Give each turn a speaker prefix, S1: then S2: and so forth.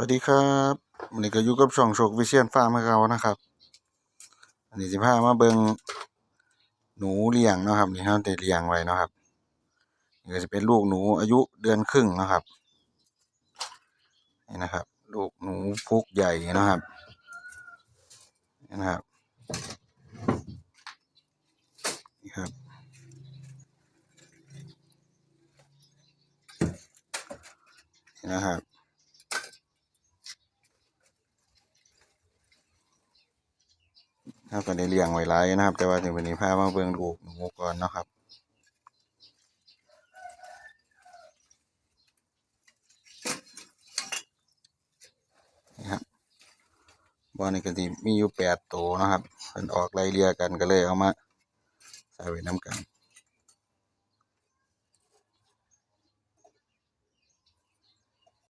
S1: วัสดีครับวันนี้ก็อยู่กับช่องโชควิเชียนฟาร์มเขานะครับ อันนี้สิพามาเบิงหนูเลี้ยงนะครับนี่เราได้เลี้ยงไว้นะครับนี่ก็จะเป็นลูกหนูอายุเดือนครึ่งนะครับนี่นะครับ ลูกหนูพุกใหญ่นะครับนี่นะครับนี่ครับนี่นะครับ ครับก็ได้เลี้ยงไว้หลายนะครับ แต่ว่าถึงวันนี้พามาเบิ่งลูกหนูก่อนนะครับนี่ครับบ่อนี้ก็สิมีอยู่แปดตัวนะครับมันออกไล่เลี่ยกันก็เลยเอามาใส่ไว้น้ำกัน